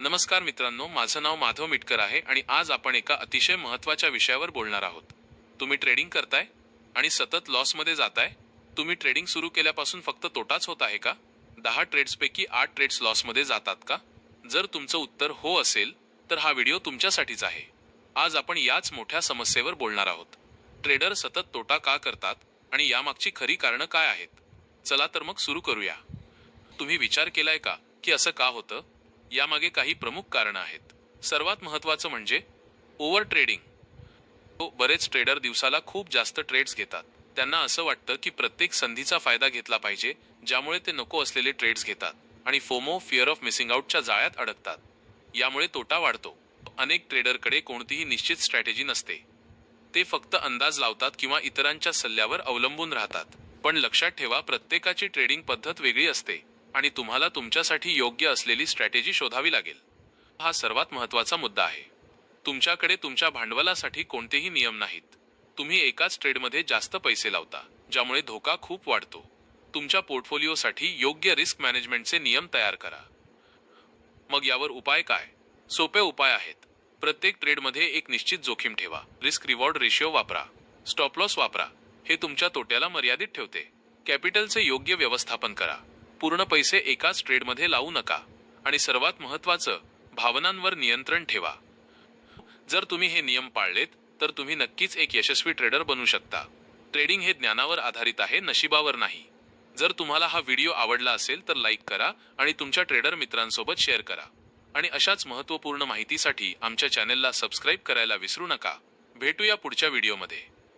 नमस्कार मित्रांनो माझं नाव माधव मिटकर आहे आणि आज आपण एका अतिशय महत्त्वाच्या विषयावर बोलणार आहोत. तुम्ही ट्रेडिंग करताय आणि सतत लॉसमध्ये जाताय. तुम्ही ट्रेडिंग सुरू केल्यापासून फक्त तोटाच होत आहे का? दहा ट्रेड्सपैकी आठ ट्रेड्स लॉसमध्ये जातात का? जर तुमचं उत्तर हो असेल तर हा व्हिडिओ तुमच्यासाठीच आहे. आज आपण याच मोठ्या समस्येवर बोलणार आहोत. ट्रेडर सतत तोटा का करतात आणि यामागची खरी कारणं काय आहेत? चला तर मग सुरू करूया. तुम्ही विचार केलाय का की असं का होतं? यामागे काही प्रमुख कारणं आहेत. सर्वात महत्त्वाचं म्हणजे ओव्हर ट्रेडिंग तो बरेच ट्रेडर दिवसाला खूप जास्त ट्रेड्स घेतात. त्यांना असं वाटतं की प्रत्येक संधीचा फायदा घेतला पाहिजे ज्यामुळे ते नको असलेले ट्रेड्स घेतात आणि फोमो फिअर ऑफ मिसिंग आउटच्या जाळ्यात अडकतात. यामुळे तोटा वाढतो. अनेक ट्रेडरकडे कोणतीही निश्चित स्ट्रॅटेजी नसते. ते फक्त अंदाज लावतात किंवा इतरांच्या सल्ल्यावर अवलंबून राहतात. पण लक्षात ठेवा प्रत्येकाची ट्रेडिंग पद्धत वेगळी असते. आणि तुम्हाला तुमच्यासाठी योग्य असलेली स्ट्रॅटेजी शोधावी लागेल. हा सर्वात महत्त्वाचा मुद्दा आहे. तुमच्याकडे तुमच्या भांडवलासाठी कोणतेही नियम नाहीत. तुम्ही एकाच ट्रेडमध्ये जास्त पैसे लावता ज्यामुळे धोका खूप वाढतो. तुमच्या पोर्टफोलिओसाठी योग्य रिस्क मॅनेजमेंटचे नियम तयार करा. मग यावर उपाय काय? सोपे उपाय आहेत. प्रत्येक ट्रेडमध्ये एक निश्चित जोखीम ठेवा. रिस्क रिवॉर्ड रेशिओ वापरा. स्टॉप लॉस वापरा. हे तुमच्या तोट्याला मर्यादित ठेवते. कॅपिटलचे योग्य व्यवस्थापन करा. पूर्ण पैसे एकाच ट्रेडमध्ये लावू नका आणि सर्वात महत्त्वाचं भावनांवर नियंत्रण ठेवा. जर तुम्ही हे नियम पाळलेत तर तुम्ही नक्कीच एक यशस्वी ट्रेडर बनू शकता. ट्रेडिंग हे ज्ञानावर आधारित आहे नशिबावर नाही. जर तुम्हाला हा व्हिडिओ आवडला असेल तर लाईक करा आणि तुमच्या ट्रेडर मित्रांसोबत शेअर करा. आणि अशाच महत्त्वपूर्ण माहितीसाठी आमच्या चॅनेलला सबस्क्राईब करायला विसरू नका. भेटूया पुढच्या व्हिडिओमध्ये.